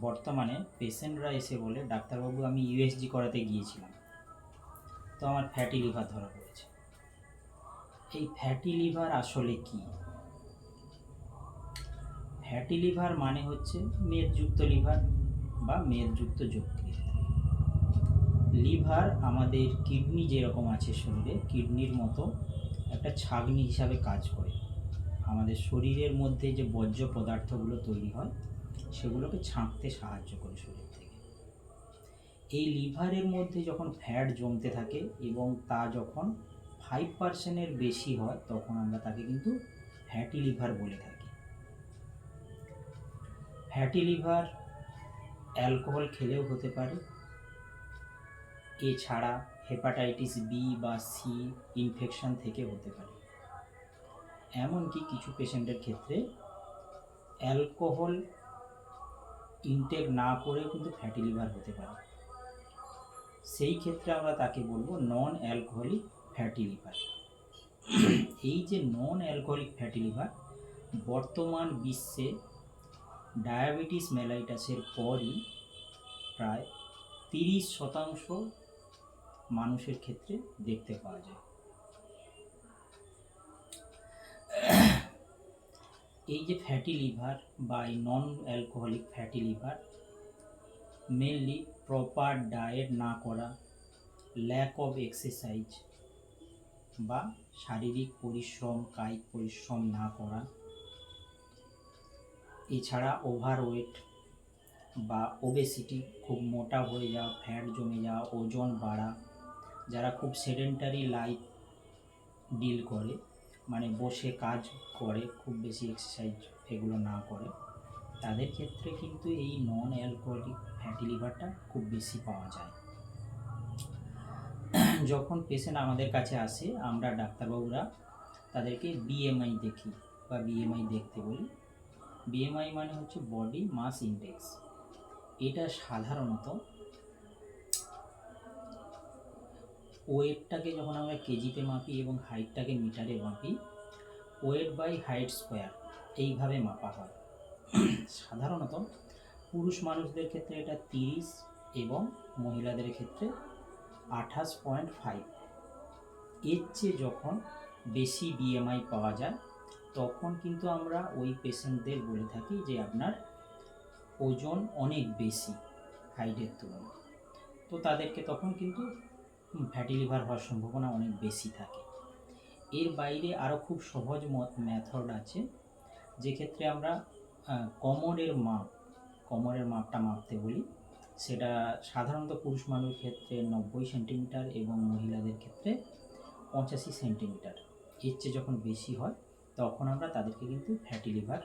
বর্তমানে পেশেন্টরা এসে বলে, ডাক্তারবাবু, আমি ইউএসজি করাতে গিয়েছিলাম। তো আমার ফ্যাটি লিভার ধরা পড়েছে। এই ফ্যাটি লিভার আসলে কি? ফ্যাটি লিভার মানে হচ্ছে মেদযুক্ত লিভার বা মেদযুক্ত যকৃৎ। লিভার আমাদের কিডনি যেরকম আছে শরীরে কিডনির মতো একটা ছাগনি হিসাবে কাজ করে। আমাদের শরীরের মধ্যে যে বর্জ্য পদার্থগুলো তৈরি হয় সেগুলোকে ছাঁকতে সাহায্য করে শরীর থেকে। এই লিভারের মধ্যে যখন ফ্যাট জমতে থাকে এবং তা যখন ফাইভ পার্সেন্টের বেশি হয়, তখন আমরা তাকে কিন্তু ফ্যাটি লিভার বলে থাকি। ফ্যাটি লিভার অ্যালকোহল খেলেও হতে পারে। এছাড়া হেপাটাইটিস বি বা সি ইনফেকশন থেকে হতে পারে। এমনকি কিছু পেশেন্টের ক্ষেত্রে অ্যালকোহল ইনটেক না করেও কিন্তু ফ্যাটি লিভার হতে পারে। সেই ক্ষেত্রে আমরা তাকে বলব নন অ্যালকোহলিক ফ্যাটি লিভার এই যে নন অ্যালকোহলিক ফ্যাটি লিভার বর্তমান বিশ্বে ডায়াবেটিস মেলাইটাসের পরই প্রায় তিরিশ শতাংশ মানুষের ক্ষেত্রে দেখতে পাওয়া যায়। এই যে ফ্যাটি লিভার বা এই non alcoholic fatty liver mainly proper diet না করা ল্যাক অফ এক্সারসাইজ বা শারীরিক পরিশ্রম, কায়িক পরিশ্রম না করা, এছাড়া ওভারওয়েট বা ওবেসিটি খুব মোটা হয়ে যাওয়া ফ্যাট জমে যাওয়া, ওজন বাড়া, যারা খুব সেডেন্টারি লাইফ ডিল করে মানে বসে কাজ করে, খুব বেশি এক্সারসাইজ এগুলো না করে, তাদের ক্ষেত্রে কিন্তু এই নন অ্যালকোহলিক ফ্যাটি লিভারটা খুব বেশি পাওয়া যায়। যখন পেশেন্ট আমাদের কাছে আসে, আমরা ডাক্তারবাবুরা তাদেরকে বিএমআই দেখি বা বিএমআই দেখতে বলি। বিএমআই মানে হচ্ছে বডি মাস ইন্ডেক্স এটা সাধারণত ওয়েটটাকে যখন আমরা কেজিতে মাপি এবং হাইটটাকে মিটারে মাপি ওয়েট বাই হাইট স্কোয়ার এইভাবে মাপা হয়। সাধারণত পুরুষ মানুষদের ক্ষেত্রে এটা তিরিশ এবং মহিলাদের ক্ষেত্রে আঠাশ পয়েন্ট ফাইভ। এর চেয়ে যখন বেশি বিএমআই পাওয়া যায়, তখন কিন্তু আমরা ওই পেশেন্টদের বলে থাকি যে আপনার ওজন অনেক বেশি হাইটের তুলনায়। তো তাদেরকে তখন কিন্তু ফ্যাটি লিভার হওয়ার সম্ভাবনা অনেক বেশি থাকে। এর বাইরে আরও খুব সহজ মেথড আছে। যে ক্ষেত্রে আমরা কোমরের মাপ, কোমরের মাপটা মাপতে বলি। সেটা সাধারণত পুরুষ মানুষের ক্ষেত্রে নব্বই সেন্টিমিটার এবং মহিলাদের ক্ষেত্রে পঁচাশি সেন্টিমিটার। এর চেয়ে যখন বেশি হয়, তখন আমরা তাদেরকে কিন্তু ফ্যাটি লিভার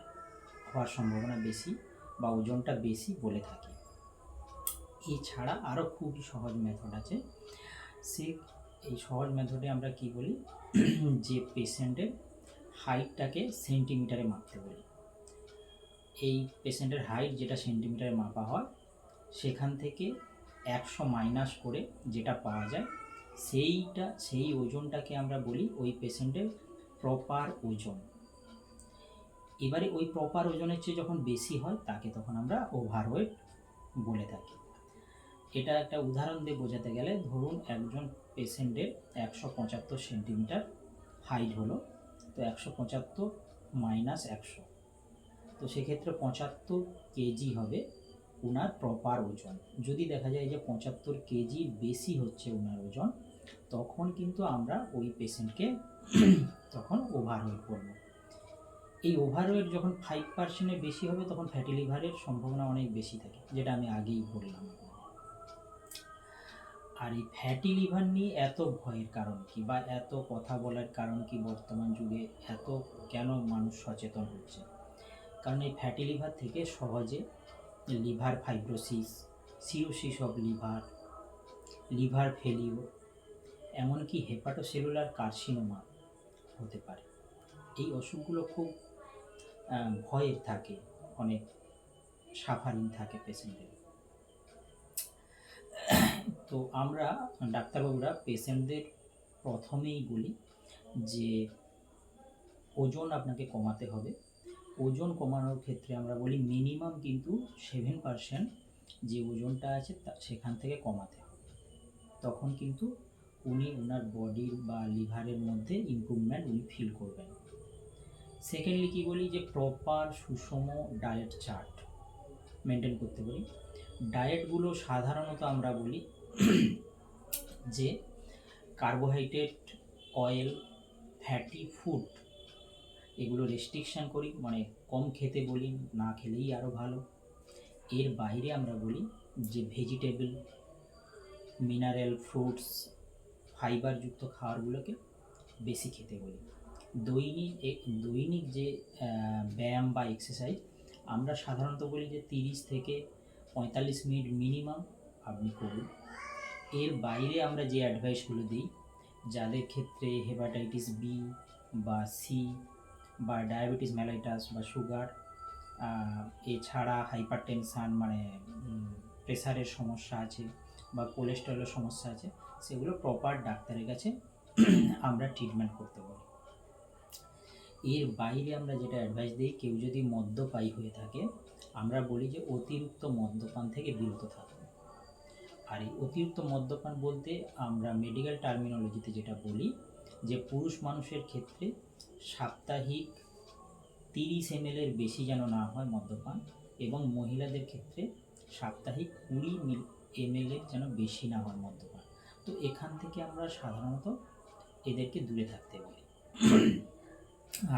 হওয়ার সম্ভাবনা বেশি বা ওজনটা বেশি বলে থাকি। এছাড়া আরও খুবই সহজ মেথড আছে। সে এই সহজ মেথডে আমরা কি বলি? যে পেশেন্টের হাইটটাকে সেন্টিমিটারে মাপতে বলি। এই পেশেন্টের হাইট যেটা সেন্টিমিটারে মাপা হয়, সেখান থেকে একশো মাইনাস করে যেটা পাওয়া যায়, সেইটা, সেই ওজনটাকে আমরা বলি ওই পেশেন্টের প্রপার ওজন। এবারে ওই প্রপার ওজনের চেয়ে যখন বেশি হয়, তাকে তখন আমরা ওভারওয়েট বলে থাকি। এটা একটা উদাহরণ দিয়ে বোঝাতে গেলে ধরুন একজন পেশেন্টের একশো পঁচাত্তর সেন্টিমিটার হাইট হলো, তো একশো পঁচাত্তর মাইনাস একশো। তো সেক্ষেত্রে পঁচাত্তর কেজি হবে ওনার প্রপার ওজন। যদি দেখা যায় যে পঁচাত্তর কেজি বেশি হচ্ছে ওনার ওজন, তখন কিন্তু আমরা ওই পেশেন্টকে তখন ওভারওয়েট করব। এই ওভারওয়েট যখন ফাইভ পার্সেন্টের বেশি হবে, তখন ফ্যাটি লিভারের সম্ভাবনা অনেক বেশি থাকে, যেটা আমি আগেই বললাম। আর এই ফ্যাটি লিভার নিয়ে এত ভয়ের কারণ কি বা এত কথা বলার কারণ কি বর্তমান যুগে এত কেন মানুষ সচেতন হচ্ছে? কারণ এই ফ্যাটি লিভার থেকে সহজে liver fibrosis cirrhosis of liver liver failure এমনকি হেপাটোসেলুলার কার্সিনোমা হতে পারে। এই অসুখগুলো খুব ভয়ের থাকে, অনেক সাফারিং থাকে পেশেন্টের তো আমরা ডাক্তারবাবুরা পেশেন্টদের প্রথমেই বলি যে ওজন আপনাকে কমাতে হবে। ওজন কমানোর ক্ষেত্রে আমরা বলি মিনিমাম কিন্তু সেভেন পার্সেন্ট যে ওজনটা আছে তা সেখান থেকে কমাতে হবে। তখন কিন্তু উনি ওনার বডির বা লিভারের মধ্যে ইমপ্রুভমেন্ট উনি ফিল করবেন। সেকেন্ডলি কি বলি যে প্রপার সুষম ডায়েট চার্ট মেনটেন করতে বলি। ডায়েটগুলো সাধারণত আমরা বলি যে কার্বোহাইড্রেট অয়েল ফ্যাটি ফুড এগুলো রেস্ট্রিকশান করি মানে কম খেতে বলি, না খেলেই আরও ভালো। এর বাইরে আমরা বলি যে ভেজিটেবল মিনারেল ফ্রুটস ফাইবারযুক্ত খাবারগুলোকে বেশি খেতে বলি। দৈনিক দৈনিক যে ব্যায়াম বা এক্সারসাইজ আমরা সাধারণত বলি যে তিরিশ থেকে পঁয়তাল্লিশ মিনিট মিনিমাম আপনি করুন। এর বাইরে আমরা যে অ্যাডভাইসগুলো দিই, যাদের ক্ষেত্রে হেপাটাইটিস বি বা সি বা ডায়াবেটিস মেলাইটাস বা সুগার এছাড়া হাইপার টেনশান মানে প্রেসারের সমস্যা আছে বা কোলেস্টেরলের সমস্যা আছে, সেগুলো প্রপার ডাক্তারের কাছে আমরা ট্রিটমেন্ট করতে পারি। এর বাইরে আমরা যেটা অ্যাডভাইস দিই, কেউ যদি মদ্যপায়ী হয়ে থাকে, আমরা বলি যে অতিরিক্ত মদ্যপান থেকে বিরত থাকবে আর এই অতিরিক্ত মদ্যপান বলতে আমরা মেডিকেল টার্মিনোলজিতে যেটা বলি, যে পুরুষ মানুষের ক্ষেত্রে সাপ্তাহিক তিরিশ এম এর বেশি যেন না হয় মদ্যপান এবং মহিলাদের ক্ষেত্রে সাপ্তাহিক কুড়ি এম এর যেন বেশি না হয় মদ্যপান। তো এখান থেকে আমরা সাধারণত এদেরকে দূরে থাকতে বলি।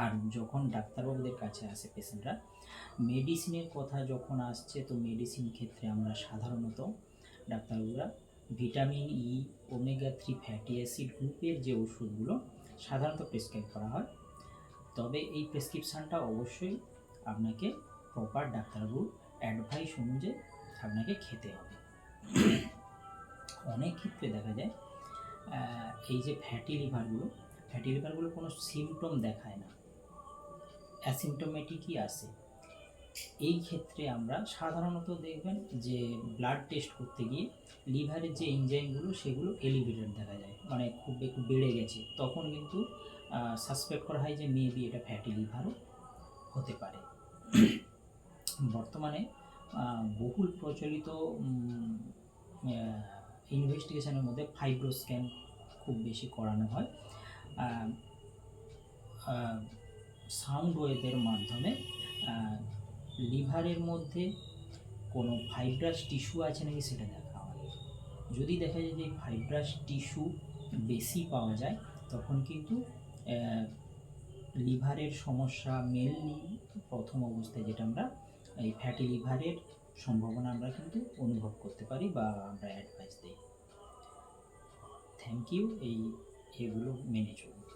আর যখন ডাক্তারবাবুদের কাছে আসে পেশেন্টরা মেডিসিনের কথা যখন আসছে, তো মেডিসিন ক্ষেত্রে আমরা সাধারণত ডাক্তারবাবুরা, vitamin E omega three fatty acid গ্রুপের যে ওষুধগুলো সাধারণত প্রেসক্রাইব করা হয়। তবে এই প্রেসক্রিপশানটা অবশ্যই আপনাকে প্রপার ডাক্তারবাবুর অ্যাডভাইস অনুযায়ী আপনাকে খেতে হবে। অনেক ক্ষেত্রে দেখা যায় এই যে ফ্যাটি লিভারগুলো ফ্যাটি লিভারগুলো কোনো সিমটম দেখায় না। অ্যাসিমটোমেটিকই আসে এই ক্ষেত্রে আমরা সাধারণত দেখবেন যে ব্লাড টেস্ট করতে গিয়ে লিভারের যে এনজাইমগুলো সেগুলো এলিভেটেড দেখা যায়। মানে খুব একটু বেড়ে গেছে। তখন কিন্তু সাসপেক্ট করা হয় যে মেবি এটা ফ্যাটি লিভারও হতে পারে। বর্তমানে বহুল প্রচলিত ইনভেস্টিগেশনের মধ্যে ফাইব্রো স্ক্যান খুব বেশি করানো হয়। সাউন্ড ওয়েভের মাধ্যমে লিভারের মধ্যে কোনো ফাইব্রাস টিস্যু আছে নাকি সেটা দেখা হয়। যদি দেখা যায় যে ফাইব্রাস টিস্যু বেশি পাওয়া যায়, তখন কিন্তু লিভারের সমস্যা মেনলি প্রথম অবস্থায় যেটা আমরা, এই ফ্যাটি লিভারের সম্ভাবনা আমরা কিন্তু অনুভব করতে পারি বা আমরা অ্যাডভাইস দিই। থ্যাংক ইউ এই, এগুলো মেনে চলুন।